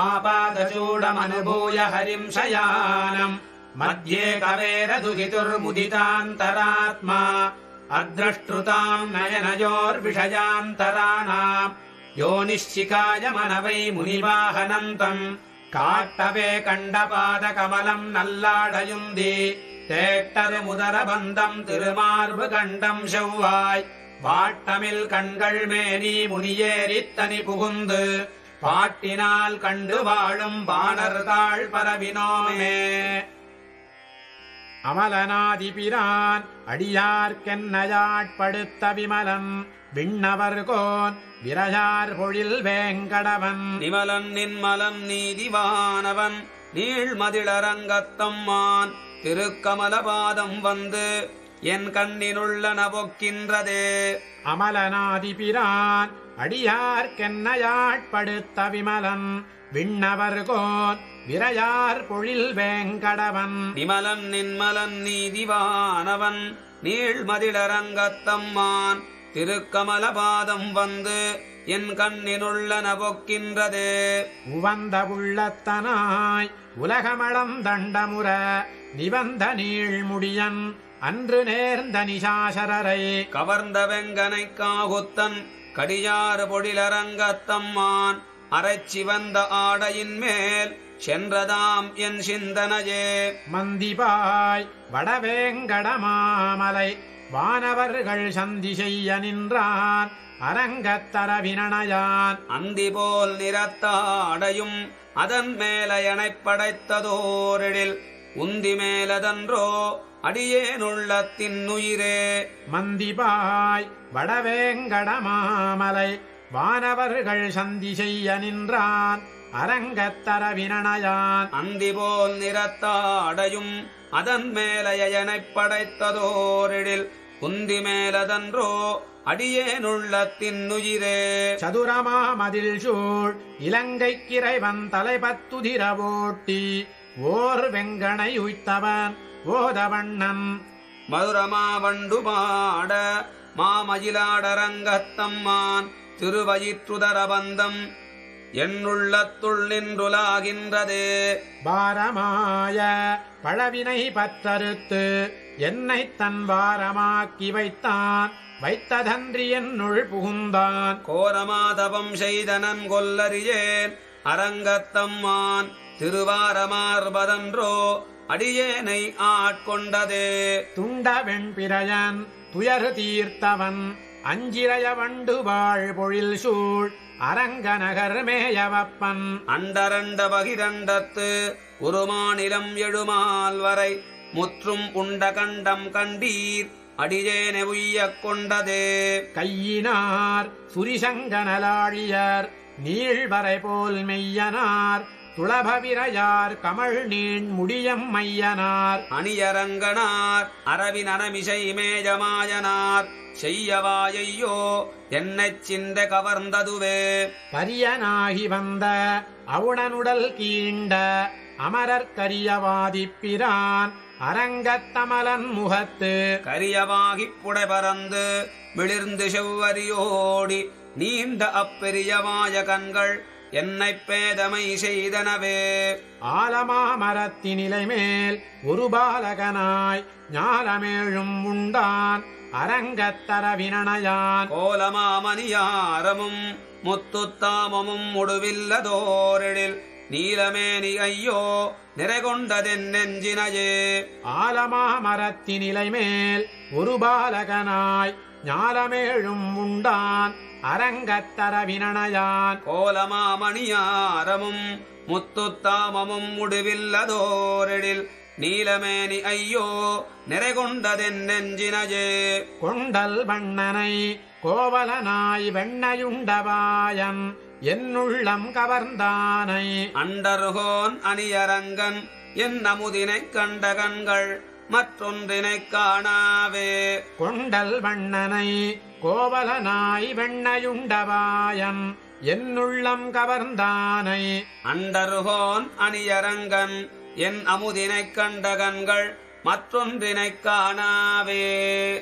आपादचूडमनुभूय हरिम् शयानम् मध्ये कवेरदुहितुर्मुदितान्तरात्मा अद्रष्टृताम् नयनयोर्विषयान्तराणाम् यो निश्चिकाय मनवै मुनिवाहनन्तम् காட்டவே கண்டபாத கமலம் நல்லாடையுந்தி தேட்டரு முதரபந்தம் திருமார்பு கண்டம் செவ்வாய் வாட்டமில் கண்கள் மேனி முனியேறித் தனி புகுந்து பாட்டினால் கண்டு வாழும் வானர் தாழ் பரவினோமே. அமலனாதிபிரான் அடியார்க்கென்னையாட்படுத்த விமலன் விண்ணவர்கோன் விரையார் பொழில் வேங்கடவன். நிமலன் நின்மலம் நீதிவானவன் நீள்மதிளரங்கத்தம்மான் திருக்கமலபாதம் வந்து என் கண்ணினுள்ள நபொக்கின்றதே. அமலனாதிபிரான் அடியார்க்கென்னையாட்படுத்த விமலன் விண்ணவர்கோன் விரையார் பொழில் வேங்கடவன். நிமலன் நின்மலன் நீதிவானவன் நீள்மதிளரங்கத்தம்மான் திருக்கமலபாதம் வந்து என் கண்ணினுள்ள நபொக்கின்றதே உவந்த உள்ளத்தனாய் உலகமளம் தண்டமுற நிவந்த நீழ்முடியன் அன்று நேர்ந்த நிசாசரரை கவர்ந்த வெங்கனை காகுத்தன் கடியாறு பொழிலரங்கத்தம்மான் அரைச்சி வந்த ஆடையின் மேல் சென்றதாம் என் சிந்தனையே. மந்திபாய் வடவேங்கடமாமலை வானவர்கள் சந்தி செய்ய நின்றான் அரங்கத்தரவினணையான். அந்தி போல் நிறத்தாடையும் அதன் மேலயனைப் படைத்ததோரிடில் உந்தி மேலதன்றோ அடியேனுள்ளத்தின் உயிரே. மந்திபாய் வடவேங்கடமாமலை வானவர்கள் சந்தி செய்ய நின்றான் அரங்கத்தரவினணையான். அந்தி போல் நிறத்தாடையும் அதன் மேலயனைப் படைத்ததோரிடில் உந்தி மேலதன்றோ அடியேனுள்ளத்தின் உயிரே. சதுரமாமதில் சூழ் இலங்கைக்கிறைவன் தலைபத்துதிர ஓட்டி ஓர் வெங்கனை உய்த்தவன் ஓதவண்ணன் மதுரமா வண்டு பாட மாமயிலாடரங்கத்தம்மான் திருவயிற்றுதரபந்தம். என்னுள்ளத்துள் நின்றுலாகின்றதே. பாரமாய பழவினை பற்றறுத்து என்னை தன் வாரமாக்கி வைத்தான். வைத்ததன்றி என்னுள் புகுந்தான். கோரமாதவம் செய்தனன் கொல்லறியேன். அரங்கத்தம்மான் திருவாரமார்பதன்றோ அடியேனை ஆட்கொண்டதே. துண்ட வெண்பிரையன் துயர் தீர்த்தவன் அஞ்சிரைய வண்டு வாழ் பொழில் சூழ் அரங்கநகர் மேயவப்பன். அண்டரண்ட பகிரண்டத்து உருமாநிலம் எழுமால் வரை முற்றும் உண்ட கண்டம் கண்டீர் அடியேனை உய்யக் கொண்டதே. கையினார் சுரிசங்கனலாழியர் நீழ்வரை போல் மெய்யனார் துளபவிரையார் கமழ் நீண் முடியம் மையனார் அணியரங்கனார் அரவின் அனமிசை மேஜமாயனார். செய்யவாயையோ என்னைச் சிந்த கவர்ந்ததுவே. பரியனாகி வந்த அவுணனுடல் கீண்ட அமரர்கரியவாதிப்பிரான் அரங்கத்தமலன் முகத்து. கரியவாகிப் புடை பறந்து விளிர்ந்து செவ்வரியோடி நீண்ட அப்பெரியமாய கண்கள் என்னைப் பேதமை செய்தனவே. ஆலமாமரத்தினிலை மேல் ஒரு பாலகனாய் ஞாலமேழும் உண்டான். அரங்கத்தரவினணையான் கோலமாமணியாரமும் முத்துத்தாமமும் முடுவில்லதோரிடில் நீலமேனி ஐயோ நிறைகொண்டதென் நெஞ்சினையே. ஆலமாமரத்தினிலை மேல் ஒரு பாலகனாய் ஞாலமேழும் உண்டான் அரங்கத்தரவினணையான் கோலமாமணியாரமும் முத்துத்தாமமும் முடிவில்லதோரிடில் நீலமேனி ஐயோ நிறைகொண்டதென் நெஞ்சினையே. கொண்டல் வண்ணனை கோவலனாய் வெண்ணையுண்டவாயன் என்னுள்ளம் கவர்ந்தானை. அண்டர்கோன் அணியரங்கன் என் அமுதினைக் கண்ட கண்கள் மற்றொன்றினைக் காணாவே. கொண்டல் வண்ணனை கோவலனாய் வெண்ணையுண்டவாயன் என்னுள்ளம் கவர்ந்தானை. அண்டர்கோன் அணியரங்கன் என் அமுதினைக் கண்ட கண்கள் மற்றொன்றினைக் காணாவே.